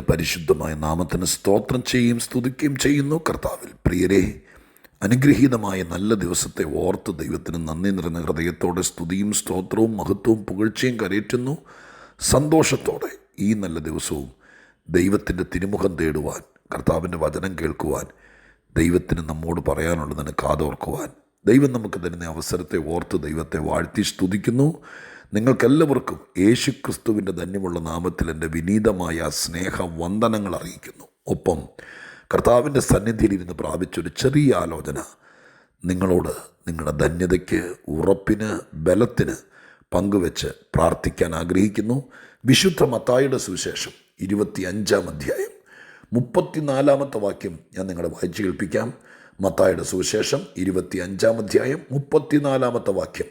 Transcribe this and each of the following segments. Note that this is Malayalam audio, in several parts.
ദൈവത്തിന്റെ പരിശുദ്ധമായ നാമത്തിന് സ്തോത്രം ചെയ്യുകയും സ്തുതിക്കുകയും ചെയ്യുന്നു. കർത്താവിൽ പ്രിയരെ അനുഗ്രഹീതമായ നല്ല ദിവസത്തെ ഓർത്ത് ദൈവത്തിന് നന്ദി നിറഞ്ഞ ഹൃദയത്തോടെ സ്തുതിയും സ്തോത്രവും മഹത്വവും പുകഴ്ചയും കരയറ്റുന്നു. സന്തോഷത്തോടെ ഈ നല്ല ദിവസവും ദൈവത്തിന്റെ തിരുമുഖം തേടുവാൻ കർത്താവിന്റെ വചനം കേൾക്കുവാൻ ദൈവത്തിന് നമ്മോട് പറയാനുള്ളതിന് കാതോർക്കുവാൻ ദൈവം നമുക്ക് തരുന്ന അവസരത്തെ ഓർത്ത് ദൈവത്തെ വാഴ്ത്തി സ്തുതിക്കുന്നു. നിങ്ങൾക്കെല്ലാവർക്കും യേശു ക്രിസ്തുവിന്റെ ധന്യമുള്ള നാമത്തിൽ എന്റെ വിനീതമായ സ്നേഹ വന്ദനങ്ങൾ അറിയിക്കുന്നു. ഒപ്പം കർത്താവിന്റെ സന്നിധിയിൽ ഇരുന്ന് പ്രാപിച്ചൊരു ചെറിയ ആലോചന. നിങ്ങളോട് നിങ്ങളുടെ ധന്യതയ്ക്ക് ഉറപ്പിന് ബലത്തിന് പങ്കുവെച്ച് പ്രാർത്ഥിക്കാൻ ആഗ്രഹിക്കുന്നു. വിശുദ്ധ മത്തായുടെ സുവിശേഷം ഇരുപത്തി അഞ്ചാം അധ്യായം. മുപ്പത്തിനാലാമത്തെ വാക്യം ഞാൻ നിങ്ങളെ വായിച്ചു കേൾപ്പിക്കാം. മത്തായുടെ സുവിശേഷം ഇരുപത്തി അഞ്ചാം അധ്യായം മുപ്പത്തിനാലാമത്തെ വാക്യം.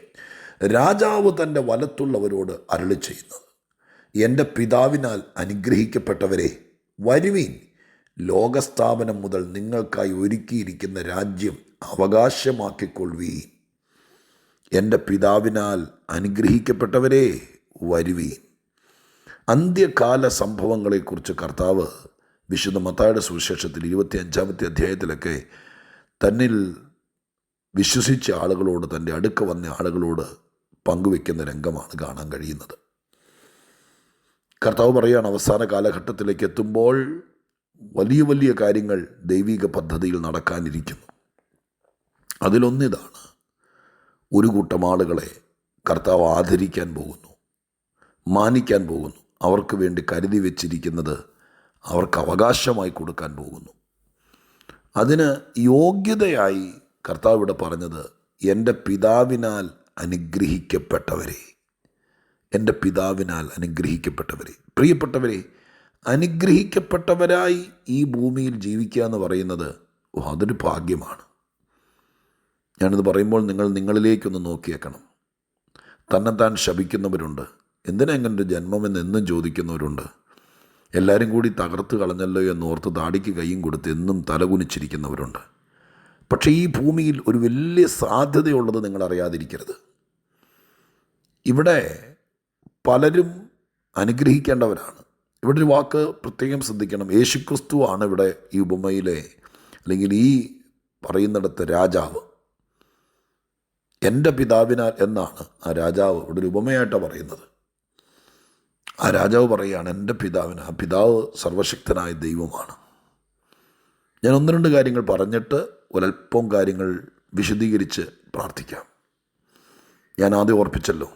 രാജാവ് തന്റെ വലത്തുള്ളവരോട് അരളി ചെയ്യുന്നത് എന്റെ പിതാവിനാൽ അനുഗ്രഹിക്കപ്പെട്ടവരെ വരുവീൻ ലോകസ്ഥാപനം മുതൽ നിങ്ങൾക്കായി ഒരുക്കിയിരിക്കുന്ന രാജ്യം അവകാശമാക്കിക്കൊള്ളുവീൻ. എന്റെ പിതാവിനാൽ അനുഗ്രഹിക്കപ്പെട്ടവരെ വരുവീൻ. അന്ത്യകാല സംഭവങ്ങളെക്കുറിച്ച് കർത്താവ് വിശുദ്ധ മത്തായുടെ സുവിശേഷത്തിൽ ഇരുപത്തി അഞ്ചാമത്തെ അധ്യായത്തിലൊക്കെ തന്നിൽ വിശ്വസിച്ച ആളുകളോട് തന്റെ അടുക്ക വന്ന ആളുകളോട് പങ്കുവെക്കുന്ന രംഗമാണ് കാണാൻ കഴിയുന്നത്. കർത്താവ് പറയുകയാണ് അവസാന കാലഘട്ടത്തിലേക്ക് എത്തുമ്പോൾ വലിയ വലിയ കാര്യങ്ങൾ ദൈവിക പദ്ധതിയിൽ നടക്കാനിരിക്കുന്നു. അതിലൊന്നിതാണ് ഒരു കൂട്ടം ആളുകളെ കർത്താവ് ആദരിക്കാൻ പോകുന്നു മാനിക്കാൻ പോകുന്നു. അവർക്ക് വേണ്ടി കരുതി വെച്ചിരിക്കുന്നത് അവർക്ക് അവകാശമായി കൊടുക്കാൻ പോകുന്നു. അതിന് യോഗ്യതയായി കർത്താവ് ഇവിടെ പറഞ്ഞത് എന്റെ പിതാവിനാൽ അനുഗ്രഹിക്കപ്പെട്ടവരെ. എന്റെ പിതാവിനാൽ അനുഗ്രഹിക്കപ്പെട്ടവരെ. പ്രിയപ്പെട്ടവരെ അനുഗ്രഹിക്കപ്പെട്ടവരായി ഈ ഭൂമിയിൽ ജീവിക്കുക എന്ന് പറയുന്നത് അതൊരു ഭാഗ്യമാണ്. ഞാനിത് പറയുമ്പോൾ നിങ്ങൾ നിങ്ങളിലേക്കൊന്ന് നോക്കിയേക്കണം. തന്നെത്താൻ ശപിക്കുന്നവരുണ്ട്. എന്തിനാ എങ്ങനെ ഒരു ജന്മമെന്ന് എന്നും ചോദിക്കുന്നവരുണ്ട്? എല്ലാവരും കൂടി തകർത്ത് കളഞ്ഞല്ലോ എന്ന് ഓർത്ത് താടിക്ക് കൈയും കൊടുത്ത് എന്നും തലകുനിച്ചിരിക്കുന്നവരുണ്ട്. പക്ഷേ ഈ ഭൂമിയിൽ ഒരു വലിയ സാധ്യതയുള്ളത് നിങ്ങൾ അറിയാതിരിക്കരുത് ഇവിടെ പലരും അനുഗ്രഹിക്കേണ്ടവരാണ്. ഇവിടെ ഒരു വാക്ക് പ്രത്യേകം ശ്രദ്ധിക്കണം. യേശുക്രിസ്തുവാണ് ഇവിടെ ഈ ഉപമയിലെ അല്ലെങ്കിൽ ഈ പറയുന്നിടത്ത് രാജാവ്. എന്റെ പിതാവിനാൽ എന്നാണ് ആ രാജാവ് ഇവിടെ ഒരു ഉപമയായിട്ടാണ് പറയുന്നത്. ആ രാജാവ് പറയുകയാണ് എന്റെ പിതാവിന് ആ പിതാവ് സർവശക്തനായ ദൈവമാണ്. ഞാൻ ഒന്ന് രണ്ട് കാര്യങ്ങൾ പറഞ്ഞിട്ട് ഒരല്പം കാര്യങ്ങൾ വിശദീകരിച്ച് പ്രാർത്ഥിക്കാം. ഞാൻ ആദ്യം ഓർപ്പിച്ചല്ലോ.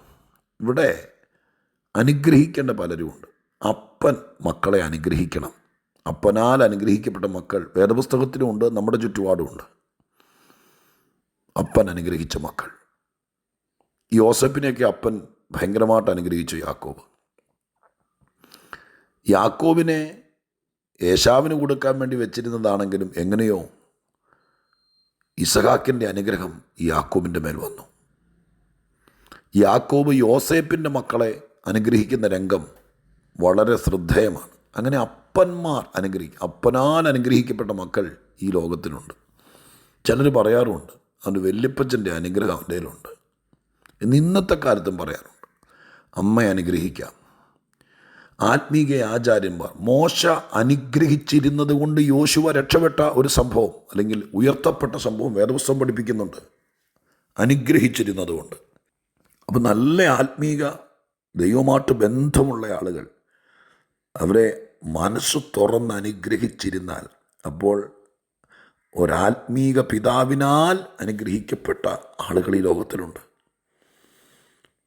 ഇവിടെ അനുഗ്രഹിക്കേണ്ട പലരുമുണ്ട്. അപ്പൻ മക്കളെ അനുഗ്രഹിക്കണം. അപ്പനാൽ അനുഗ്രഹിക്കപ്പെട്ട മക്കൾ വേദപുസ്തകത്തിലുമുണ്ട് നമ്മുടെ ചുറ്റുപാടുമുണ്ട് അപ്പൻ അനുഗ്രഹിച്ച മക്കൾ. യോസഫിനെയൊക്കെ അപ്പൻ ഭയങ്കരമായിട്ട് അനുഗ്രഹിച്ചു യാക്കോബ്. യാക്കോബിനെ യേശാവിന് കൊടുക്കാൻ വേണ്ടി വെച്ചിരുന്നതാണെങ്കിലും എങ്ങനെയോ ഇസഹാക്കിന്റെ അനുഗ്രഹം യാക്കോബിന്റെ മേൽ വന്നു. യാക്കോബ് യോസേപ്പിന്റെ മക്കളെ അനുഗ്രഹിക്കുന്ന രംഗം വളരെ ശ്രദ്ധേയമാണ്. അങ്ങനെ അപ്പന്മാർ അനുഗ്രഹിക്കും അപ്പനാൽ അനുഗ്രഹിക്കപ്പെട്ട മക്കൾ ഈ ലോകത്തിലുണ്ട്. ചിലർ പറയാറുണ്ട് അവന്റെ വല്യപ്പച്ചന്റെ അനുഗ്രഹം അവന്റെ കയ്യിലുണ്ട്. എന്ന് ഇന്നത്തെ കാലത്തും പറയാറുണ്ട്. അമ്മയെ അനുഗ്രഹിക്കാം. ആത്മീക ആചാര്യന്മാർ മോശ അനുഗ്രഹിച്ചിരുന്നത് കൊണ്ട് യോശുവ രക്ഷപ്പെട്ട ഒരു സംഭവം അല്ലെങ്കിൽ ഉയർത്തപ്പെട്ട സംഭവം വേദപുസ്തകം പഠിപ്പിക്കുന്നുണ്ട്. അനുഗ്രഹിച്ചിരുന്നത് കൊണ്ട്. അപ്പം നല്ല ആത്മീക ദൈവമായിട്ട് ബന്ധമുള്ള ആളുകൾ അവരെ മനസ്സ് തുറന്ന് അനുഗ്രഹിച്ചിരുന്നാൽ അപ്പോൾ ഒരാത്മീക പിതാവിനാൽ അനുഗ്രഹിക്കപ്പെട്ട ആളുകൾ ഈ ലോകത്തിലുണ്ട്.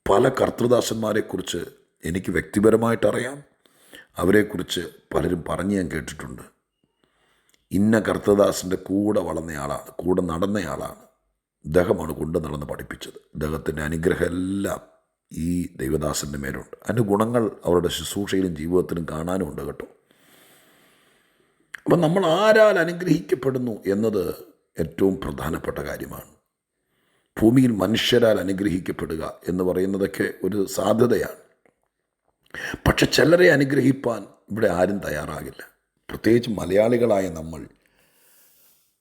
പല കർത്തൃദാസന്മാരെക്കുറിച്ച് എനിക്ക് വ്യക്തിപരമായിട്ട് അറിയാം. അവരെക്കുറിച്ച് പലരും പറഞ്ഞ് ഞാൻ കേട്ടിട്ടുണ്ട്. ഇന്ന കർത്തദാസിന്റെ കൂടെ വളർന്നയാളാണ് കൂടെ നടന്നയാളാണ്. ഇദ്ദേഹമാണ് കൊണ്ട് നടന്ന് പഠിപ്പിച്ചത്. ദഹത്തിന്റെ അനുഗ്രഹം എല്ലാം ഈ ദൈവദാസന്റെ മേലുണ്ട്. അതിന്റെ ഗുണങ്ങൾ അവരുടെ ശുശ്രൂഷയിലും ജീവിതത്തിലും കാണാനും ഉണ്ട് കേട്ടോ. അപ്പം നമ്മൾ ആരാൽ അനുഗ്രഹിക്കപ്പെടുന്നു എന്നത് ഏറ്റവും പ്രധാനപ്പെട്ട കാര്യമാണ്. ഭൂമിയിൽ മനുഷ്യരാൽ അനുഗ്രഹിക്കപ്പെടുക എന്ന് പറയുന്നതൊക്കെ ഒരു സാധ്യതയാണ്. പക്ഷെ ചിലരെ അനുഗ്രഹിപ്പാൻ ഇവിടെ ആരും തയ്യാറാകില്ല. പ്രത്യേകിച്ച് മലയാളികളായ നമ്മൾ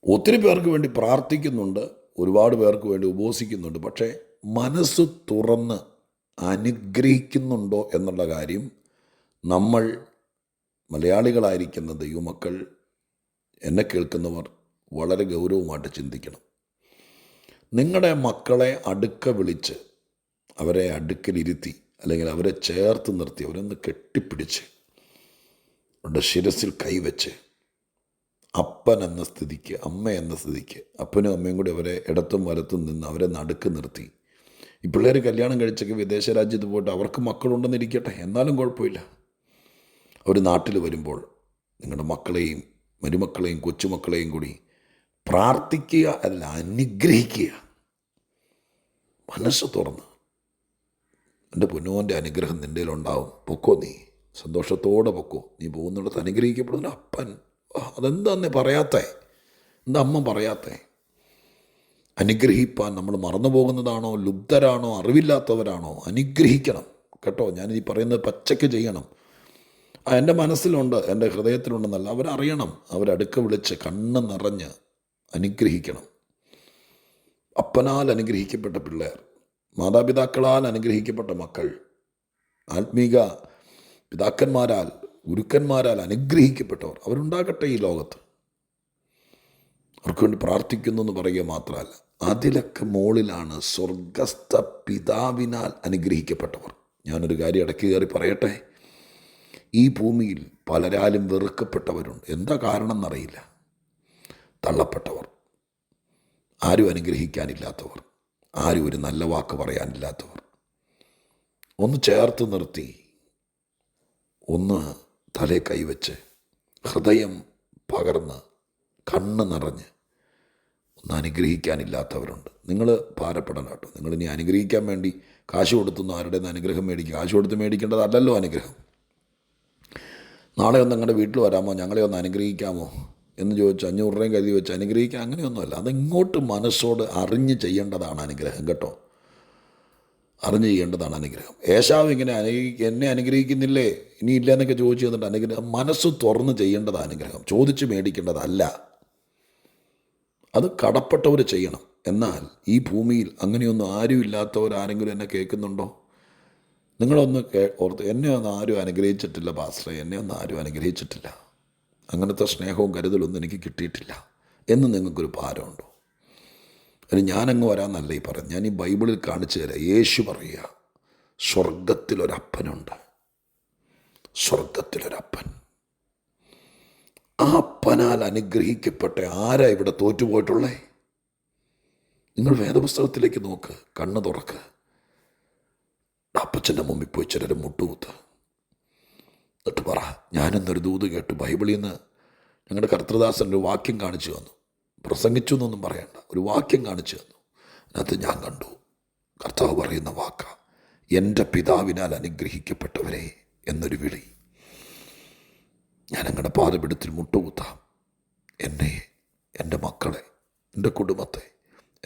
ഒത്തിരി പേർക്ക് വേണ്ടി പ്രാർത്ഥിക്കുന്നുണ്ട്. ഒരുപാട് പേർക്ക് വേണ്ടി ഉപസിക്കുന്നുണ്ട്. പക്ഷേ മനസ്സ് തുറന്ന് അനുഗ്രഹിക്കുന്നുണ്ടോ എന്നുള്ള കാര്യം നമ്മൾ മലയാളികളായിരിക്കുന്ന ദൈവമക്കൾ എന്നെ കേൾക്കുന്നവർ വളരെ ഗൗരവമായിട്ട് ചിന്തിക്കണം. നിങ്ങളുടെ മക്കളെ അടുക്ക വിളിച്ച് അവരെ അടുക്കലിരുത്തി അല്ലെങ്കിൽ അവരെ ചേർത്ത് നിർത്തി അവരൊന്ന് കെട്ടിപ്പിടിച്ച് അവരുടെ ശിരസിൽ കൈവച്ച് അപ്പൻ എന്ന സ്ഥിതിക്ക് അമ്മ എന്ന സ്ഥിതിക്ക് അപ്പനും അമ്മയും കൂടി അവരെ ഇടത്തും വലത്തും നിന്ന് അവരെ നടുക്ക് നിർത്തി. ഈ പിള്ളേർ കല്യാണം കഴിച്ചൊക്കെ വിദേശ രാജ്യത്ത് പോയിട്ട് അവർക്ക് മക്കളുണ്ടെന്നിരിക്കട്ടെ എന്നാലും കുഴപ്പമില്ല. അവർ നാട്ടിൽ വരുമ്പോൾ നിങ്ങളുടെ മക്കളെയും മരുമക്കളെയും കൊച്ചുമക്കളെയും കൂടി പ്രാർത്ഥിക്കുക അല്ല അനുഗ്രഹിക്കുക. മനസ്സ് തുറന്ന്. എന്റെ പൊന്നോന്റെ അനുഗ്രഹം നിന്റെ ഉണ്ടാവും പൊക്കോ നീ? സന്തോഷത്തോടെ പൊക്കോ. നീ പോകുന്നിടത്ത് അനുഗ്രഹിക്കപ്പെടുന്ന അപ്പൻ. അതെന്താന്നേ പറയാത്തേ? എന്താ അമ്മ പറയാത്തേ? അനുഗ്രഹിപ്പാൻ നമ്മൾ മറന്നു പോകുന്നതാണോ? ലുബ്ധരാണോ അറിവില്ലാത്തവരാണോ? അനുഗ്രഹിക്കണം. കേട്ടോ ഞാനീ പറയുന്നത് പച്ചയ്ക്ക് ചെയ്യണം. എന്റെ മനസ്സിലുണ്ട് എന്റെ ഹൃദയത്തിലുണ്ടെന്നല്ല അവരറിയണം. അവരടുക്ക വിളിച്ച് കണ്ണ് നിറഞ്ഞ് അനുഗ്രഹിക്കണം. അപ്പനാൽ അനുഗ്രഹിക്കപ്പെട്ട പിള്ളേർ മാതാപിതാക്കളാൽ അനുഗ്രഹിക്കപ്പെട്ട മക്കൾ ആത്മീക പിതാക്കന്മാരാൽ ഗുരുക്കന്മാരാൽ അനുഗ്രഹിക്കപ്പെട്ടവർ. അവരുണ്ടാകട്ടെ ഈ ലോകത്ത്. അവർക്ക് വേണ്ടി പ്രാർത്ഥിക്കുന്നു എന്ന് പറയുക മാത്രമല്ല അതിലൊക്കെ മുകളിലാണ് സ്വർഗസ്ഥ പിതാവിനാൽ അനുഗ്രഹിക്കപ്പെട്ടവർ. ഞാനൊരു കാര്യം ഇടയ്ക്ക് കയറി പറയട്ടെ? ഈ ഭൂമിയിൽ പലരാലും വെറുക്കപ്പെട്ടവരുണ്ട്. എന്താ കാരണം എന്നറിയില്ല തള്ളപ്പെട്ടവർ. ആരും അനുഗ്രഹിക്കാനില്ലാത്തവർ. ആരും ഒരു നല്ല വാക്ക് പറയാനില്ലാത്തവർ. ഒന്ന് ചേർത്ത് നിർത്തി. ഒന്ന് തലേ കൈവച്ച് ഹൃദയം പകർന്ന് കണ്ണ് നിറഞ്ഞ് ഒന്ന് അനുഗ്രഹിക്കാനില്ലാത്തവരുണ്ട്. നിങ്ങൾ ഭാരപ്പെടണം കേട്ടോ. നിങ്ങൾ ഇനി അനുഗ്രഹിക്കാൻ വേണ്ടി കാശ് കൊടുത്തുനിന്ന് ആരുടെ നിന്ന് അനുഗ്രഹം മേടിക്കുക കാശ് കൊടുത്ത് മേടിക്കേണ്ടതല്ലല്ലോ അനുഗ്രഹം. നാളെ ഒന്ന് നിങ്ങളുടെ വീട്ടിൽ വരാമോ? ഞങ്ങളെ ഒന്ന് അനുഗ്രഹിക്കാമോ? എന്ന് ചോദിച്ച് അഞ്ഞൂറ് രൂപയും കരുതി വെച്ച് അനുഗ്രഹിക്കാം അങ്ങനെയൊന്നുമല്ല. അതിങ്ങോട്ട് മനസ്സോട് അറിഞ്ഞ് ചെയ്യേണ്ടതാണ് അനുഗ്രഹം കേട്ടോ. അറിഞ്ഞ് ചെയ്യേണ്ടതാണ് അനുഗ്രഹം. ഏശാവ് ഇങ്ങനെ അനുഗ്രഹി എന്നെ അനുഗ്രഹിക്കുന്നില്ലേ? ഇനി ഇല്ല എന്നൊക്കെ ചോദിച്ചു തന്നിട്ട് അനുഗ്രഹം മനസ്സ് തുറന്ന് ചെയ്യേണ്ടത് അനുഗ്രഹം. ചോദിച്ച് മേടിക്കേണ്ടതല്ല. അത് കടപ്പെട്ടവർ ചെയ്യണം. എന്നാൽ ഈ ഭൂമിയിൽ അങ്ങനെയൊന്നും ആരും ഇല്ലാത്തവർ ആരെങ്കിലും എന്നെ കേൾക്കുന്നുണ്ടോ? നിങ്ങളൊന്ന് കേ ഓർത്ത് എന്നെ ഒന്നും ആരും അനുഗ്രഹിച്ചിട്ടില്ല പാസ്റ്ററെ. എന്നെ ഒന്നും ആരും അനുഗ്രഹിച്ചിട്ടില്ല. അങ്ങനത്തെ സ്നേഹവും കരുതലൊന്നും എനിക്ക് കിട്ടിയിട്ടില്ല എന്ന് നിങ്ങൾക്കൊരു ഭാരമുണ്ടോ? അതിന് ഞാനങ്ങ് വരാമെന്നല്ല ഈ പറഞ്ഞു ഞാൻ ഈ ബൈബിളിൽ കാണിച്ചു തരാം. യേശു പറയുക സ്വർഗത്തിലൊരപ്പനുണ്ട് സ്വർഗത്തിലൊരപ്പൻ ആ അപ്പനാൽ അനുഗ്രഹിക്കപ്പെട്ട ആരാ ഇവിടെ തോറ്റുപോയിട്ടുള്ളേ? നിങ്ങൾ വേദപുസ്തകത്തിലേക്ക് നോക്ക് കണ്ണ് തുറക്ക്. അപ്പച്ചന്റെ മുമ്പിൽ പോയി ചിലർ മുട്ടുകുത്ത്. എന്നിട്ട് പറ ഞാനെന്നൊരു ദൂത് കേട്ടു ബൈബിളിൽ നിന്ന് ഞങ്ങളുടെ കർത്തൃദാസൻ ഒരു വാക്യം കാണിച്ചു തന്നു. പ്രസംഗിച്ചു എന്നൊന്നും പറയണ്ട. ഒരു വാക്യം കാണിച്ചു തന്നു. അതിനകത്ത് ഞാൻ കണ്ടു. കർത്താവ് പറയുന്ന വാക്ക എന്റെ പിതാവിനാൽ അനുഗ്രഹിക്കപ്പെട്ടവരെ എന്നൊരു വിളി. ഞാൻ അങ്ങനെ പാതപിടത്തിൽ മുട്ടുകുത്താം. എന്നെ എന്റെ മക്കളെ എന്റെ കുടുംബത്തെ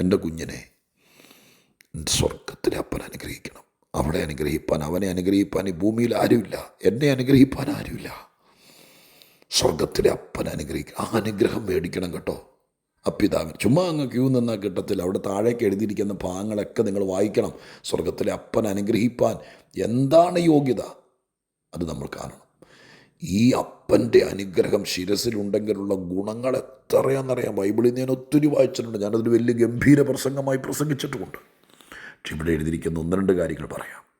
എന്റെ കുഞ്ഞിനെ സ്വർഗത്തിലെ അപ്പൻ അനുഗ്രഹിക്കണം. അവിടെ അനുഗ്രഹിപ്പാൻ അവനെ അനുഗ്രഹിപ്പാൻ ഈ ഭൂമിയിൽ ആരുമില്ല. എന്നെ അനുഗ്രഹിപ്പാൻ ആരുമില്ല. സ്വർഗത്തിലെ അപ്പൻ അനുഗ്രഹിക്കണം ആ അനുഗ്രഹം മേടിക്കണം കേട്ടോ. അപ്പിതാവിന് ചുമ്മാ അങ്ങ് ക്യൂ നിന്ന കിട്ടത്തില്ല. അവിടെ താഴേക്ക് എഴുതിയിരിക്കുന്ന ഭാഗങ്ങളൊക്കെ നിങ്ങൾ വായിക്കണം. സ്വർഗത്തിലെ അപ്പൻ അനുഗ്രഹിപ്പാൻ എന്താണ് യോഗ്യത? അത് നമ്മൾ കാണണം. ഈ അപ്പന്റെ അനുഗ്രഹം ശിരസിലുണ്ടെങ്കിലുള്ള ഗുണങ്ങൾ എത്രയാണെന്നറിയാം. ബൈബിളിൽ ഞാൻ ഒത്തിരി വായിച്ചിട്ടുണ്ട്. ഞാനതൊരു വലിയ ഗംഭീര പ്രസംഗമായി പ്രസംഗിച്ചിട്ടുമുണ്ട്. പക്ഷെ ഇവിടെ എഴുതിയിരിക്കുന്ന ഒന്ന് രണ്ട് കാര്യങ്ങൾ പറയാം.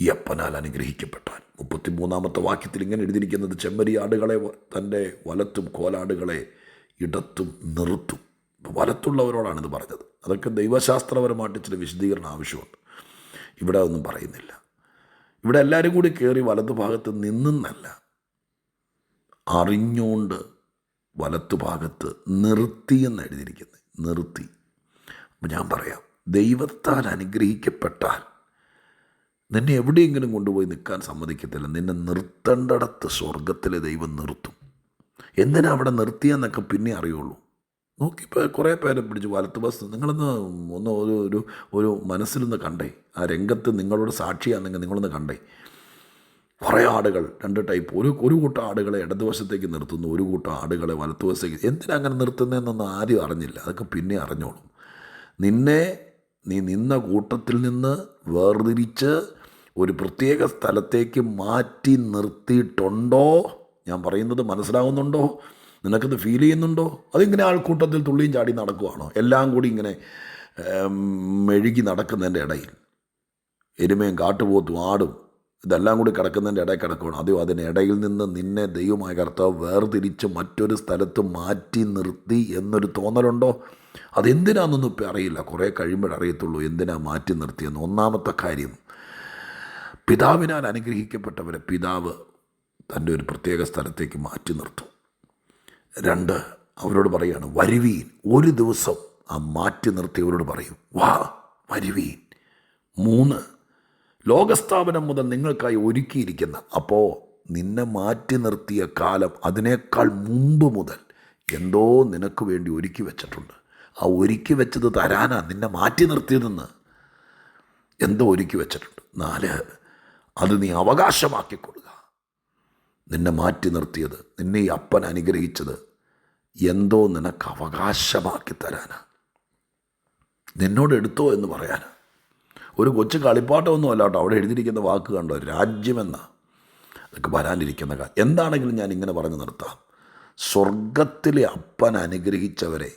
ഈ അപ്പനാൽ അനുഗ്രഹിക്കപ്പെട്ടാൽ മുപ്പത്തിമൂന്നാമത്തെ വാക്യത്തിൽ ഇങ്ങനെ എഴുതിയിരിക്കുന്നത് ചെമ്മരിയാടുകളെ തന്റെ വലത്തും കോലാടുകളെ ഇടത്തും നിർത്തും വലത്തുള്ളവരോടാണ് ഇത് പറഞ്ഞത്. അതൊക്കെ ദൈവശാസ്ത്രപരമായിട്ട് ചില വിശദീകരണം ആവശ്യമുണ്ട്. ഇവിടെ അതൊന്നും പറയുന്നില്ല. ഇവിടെ എല്ലാവരും കൂടി കയറി വലതുഭാഗത്ത് നിന്നെന്നല്ല. അറിഞ്ഞുകൊണ്ട് വലത്തുഭാഗത്ത് നിർത്തി എന്ന് എഴുതിയിരിക്കുന്നത്. നിർത്തി. അപ്പം ഞാൻ പറയാം ദൈവത്താൽ അനുഗ്രഹിക്കപ്പെട്ടാൽ നിന്നെ എവിടെയെങ്കിലും കൊണ്ടുപോയി നിൽക്കാൻ സമ്മതിക്കത്തില്ല. നിന്നെ നിർത്തേണ്ടടത്ത് സ്വർഗത്തിലെ ദൈവം നിർത്തും. എന്തിനാ അവിടെ നിർത്തിയെന്നൊക്കെ പിന്നെ അറിയുള്ളൂ. നോക്കിപ്പോൾ കുറേ പേരെ പിടിച്ച് വലത്ത് ബസ് നിങ്ങളൊന്ന് ഒന്ന് ഒരു ഒരു ഒരു മനസ്സിലൊന്ന് കണ്ടേ. ആ രംഗത്ത് നിങ്ങളോട് സാക്ഷിയാണെങ്കിൽ നിങ്ങളൊന്ന് കണ്ടേ. കുറേ ആടുകൾ രണ്ട് ടൈപ്പ്. ഒരു ഒരു കൂട്ടം ആടുകളെ ഇടതുവശത്തേക്ക് നിർത്തുന്നു ഒരു കൂട്ടം ആടുകളെ വലത്തുവശത്തേക്ക് എന്തിനാ അങ്ങനെ നിർത്തുന്നതെന്നൊന്നും ആരും അറിഞ്ഞില്ല. അതൊക്കെ പിന്നെ അറിഞ്ഞോളും. നിന്നെ നീ നിന്ന കൂട്ടത്തിൽ നിന്ന് വേർതിരിച്ച് ഒരു പ്രത്യേക സ്ഥലത്തേക്ക് മാറ്റി നിർത്തിയിട്ടുണ്ടോ? ഞാൻ പറയുന്നത് മനസ്സിലാവുന്നുണ്ടോ? നിനക്കത് ഫീൽ ചെയ്യുന്നുണ്ടോ? അതിങ്ങനെ ആൾക്കൂട്ടത്തിൽ തുള്ളിയും ചാടി നടക്കുവാണോ? എല്ലാം കൂടി ഇങ്ങനെ മെഴുകി നടക്കുന്നതിന്റെ ഇടയിൽ. എരുമയും കാട്ടുപോത്തും ആടും ഇതെല്ലാം കൂടി കിടക്കുന്നതിന്റെ ഇടയിൽ കിടക്കുകയാണ് അതും അതിനിടയിൽ നിന്ന് നിന്നെ ദൈവമായ കർത്താവ് വേർതിരിച്ച് മറ്റൊരു സ്ഥലത്ത് മാറ്റി നിർത്തി എന്നൊരു തോന്നലുണ്ടോ? അതെന്തിനാണെന്നൊന്നും ഇപ്പം അറിയില്ല. കുറേ കഴിയുമ്പോഴറിയത്തുള്ളൂ എന്തിനാ മാറ്റി നിർത്തിയെന്ന്. ഒന്നാമത്തെ കാര്യം പിതാവിനാൽ അനുഗ്രഹിക്കപ്പെട്ടവരെ പിതാവ് തന്റെ ഒരു പ്രത്യേക സ്ഥലത്തേക്ക് മാറ്റി നിർത്തും. രണ്ട് അവരോട് പറയുകയാണ് വരുവീൻ ഒരു ദിവസം ആ മാറ്റി നിർത്തിയവരോട് പറയും വാ വരുവീൻ. മൂന്ന് ലോകസ്ഥാപനം മുതൽ നിങ്ങൾക്കായി ഒരുക്കിയിരിക്കുന്ന അപ്പോൾ നിന്നെ മാറ്റി നിർത്തിയ കാലം അതിനേക്കാൾ മുമ്പ് മുതൽ എന്തോ നിനക്ക് വേണ്ടി ഒരുക്കി വെച്ചിട്ടുണ്ട്. ആ ഒരുക്കി വെച്ചത് തരാനാ നിന്നെ മാറ്റി നിർത്തിയതെന്ന്. എന്തോ ഒരുക്കി വെച്ചിട്ടുണ്ട്. നാല് അത് നീ അവകാശമാക്കിക്കൊള്ളുക നിന്നെ മാറ്റി നിർത്തിയത് നിന്നെ ഈ അപ്പൻ അനുഗ്രഹിച്ചത് എന്തോ നിനക്ക് അവകാശമാക്കി തരാനാ. നിന്നോട് എടുത്തോ എന്ന് പറയാൻ ഒരു കൊച്ചു കളിപ്പാട്ടമൊന്നും അല്ല കേട്ടോ അവിടെ എഴുതിയിരിക്കുന്ന വാക്ക് കണ്ടോ? രാജ്യമെന്ന. അതൊക്കെ വരാനിരിക്കുന്ന കാര്യം എന്താണെങ്കിലും ഞാൻ ഇങ്ങനെ പറഞ്ഞു നിർത്താം. സ്വർഗത്തിലെ അപ്പൻ അനുഗ്രഹിച്ചവരെ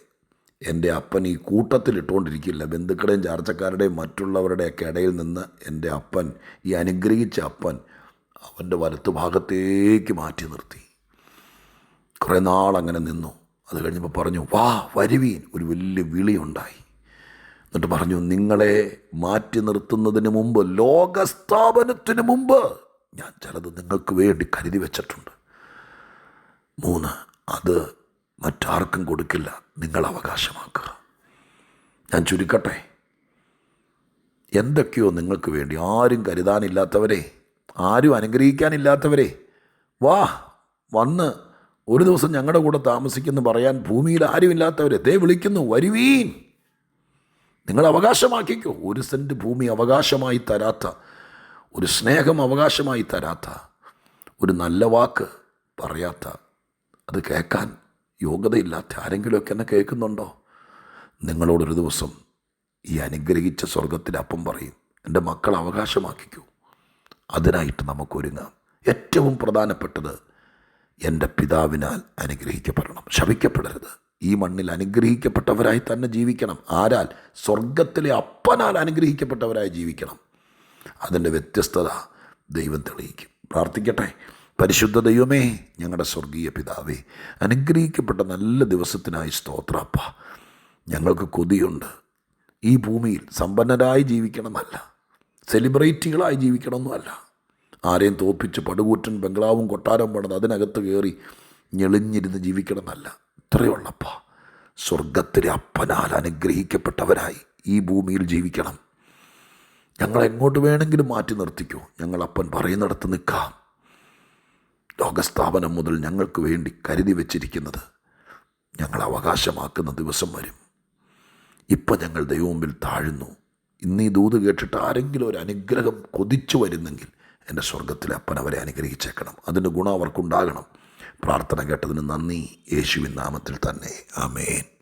എന്റെ അപ്പൻ ഈ കൂട്ടത്തിൽ ഇട്ടുകൊണ്ടിരിക്കില്ല ബന്ധുക്കളുടെയും ചാർച്ചക്കാരുടെയും മറ്റുള്ളവരുടെയൊക്കെ ഇടയിൽ നിന്ന് എന്റെ അപ്പൻ ഈ അനുഗ്രഹിച്ച അപ്പൻ അവന്റെ വലത്ത് ഭാഗത്തേക്ക് മാറ്റി നിർത്തി. കുറേ നാൾ അങ്ങനെ നിന്നു. അത് കഴിഞ്ഞപ്പോൾ പറഞ്ഞു വാ വരുവീൻ. ഒരു വലിയ വിളിയുണ്ടായി എന്നിട്ട് പറഞ്ഞു നിങ്ങളെ മാറ്റി നിർത്തുന്നതിന് മുമ്പ് ലോകസ്ഥാപനത്തിന് മുമ്പ് ഞാൻ ചിലത് നിങ്ങൾക്ക് വേണ്ടി കരുതി വെച്ചിട്ടുണ്ട്. മൂന്ന് അത് മറ്റാർക്കും കൊടുക്കില്ല. നിങ്ങൾ അവകാശമാക്കുക. ഞാൻ ചുരുക്കട്ടെ. എന്തൊക്കെയോ നിങ്ങൾക്ക് വേണ്ടി ആരും കരുതാനില്ലാത്തവരെ ആരും അനുഗ്രഹിക്കാനില്ലാത്തവരെ. വാ വന്ന് ഒരു ദിവസം ഞങ്ങളുടെ കൂടെ താമസിക്കുന്നു പറയാൻ ഭൂമിയിൽ ആരുമില്ലാത്തവരെ. ദേ വിളിക്കുന്നു വരുവീൻ. നിങ്ങൾ അവകാശമാക്കിക്കോ. ഒരു സെന്റ് ഭൂമി അവകാശമായി തരാത്ത ഒരു സ്നേഹം അവകാശമായി തരാത്ത ഒരു നല്ല വാക്ക് പറയാത്ത അത് കേൾക്കാൻ യോഗ്യതയില്ലാത്ത ആരെങ്കിലുമൊക്കെ എന്നെ കേൾക്കുന്നുണ്ടോ? നിങ്ങളോടൊരു ദിവസം ഈ അനുഗ്രഹിച്ച സ്വർഗത്തിൽ അപ്പം പറയും എന്റെ മക്കൾ അവകാശമാക്കിക്കൂ. അതിനായിട്ട് നമുക്കൊരുങ്ങാം. ഏറ്റവും പ്രധാനപ്പെട്ടത് എന്റെ പിതാവിനാൽ അനുഗ്രഹിക്കപ്പെടണം. ശപിക്കപ്പെടരുത്. ഈ മണ്ണിൽ അനുഗ്രഹിക്കപ്പെട്ടവരായി തന്നെ ജീവിക്കണം. ആരാൽ? സ്വർഗത്തിലെ അപ്പനാൽ അനുഗ്രഹിക്കപ്പെട്ടവരായി ജീവിക്കണം. അതിന്റെ വ്യത്യസ്തത ദൈവം തെളിയിക്കും. പ്രാർത്ഥിക്കട്ടെ. പരിശുദ്ധ ദൈവമേ ഞങ്ങളുടെ സ്വർഗീയ പിതാവേ അനുഗ്രഹിക്കപ്പെട്ട നല്ല ദിവസത്തിനായി സ്തോത്രപ്പ ഞങ്ങൾക്ക് കൊതിയുണ്ട്. ഈ ഭൂമിയിൽ സമ്പന്നരായി ജീവിക്കണമെന്നല്ല സെലിബ്രിറ്റികളായി ജീവിക്കണമെന്നുമല്ല. ആരെയും തോപ്പിച്ച് പടുകൂറ്റൻ ബംഗ്ലാവും കൊട്ടാരം പണിത് അതിനകത്ത് കയറി ഞെളിഞ്ഞിരുന്ന് ജീവിക്കണമെന്നല്ല. ഇത്രയുള്ളപ്പ. സ്വർഗത്തിലെ അപ്പനാൽ അനുഗ്രഹിക്കപ്പെട്ടവരായി ഈ ഭൂമിയിൽ ജീവിക്കണം. ഞങ്ങൾ എങ്ങോട്ട് വേണമെങ്കിലും മാറ്റി നിർത്തിക്കൂ. ഞങ്ങൾ അപ്പൻ പറയുന്നിടത്ത് നിൽക്കാം. ലോകസ്ഥാപനം മുതൽ ഞങ്ങൾക്ക് വേണ്ടി കരുതി വച്ചിരിക്കുന്നത് ഞങ്ങൾ അവകാശമാക്കുന്ന ദിവസം വരും. ഇപ്പം ഞങ്ങൾ ദൈവമുമ്പിൽ താഴുന്നു. ഇന്ന് ഈ ദൂത് കേട്ടിട്ട് ആരെങ്കിലും ഒരു അനുഗ്രഹം കൊതിച്ചു വരുന്നെങ്കിൽ എന്റെ സ്വർഗത്തിലെ അപ്പൻ അവരെ അനുഗ്രഹിച്ചേക്കണം. അതിന്റെ ഗുണം അവർക്കുണ്ടാകണം. പ്രാർത്ഥന കേട്ടതിന് നന്ദി. യേശുവിൻ നാമത്തിൽ തന്നെ. ആമേൻ.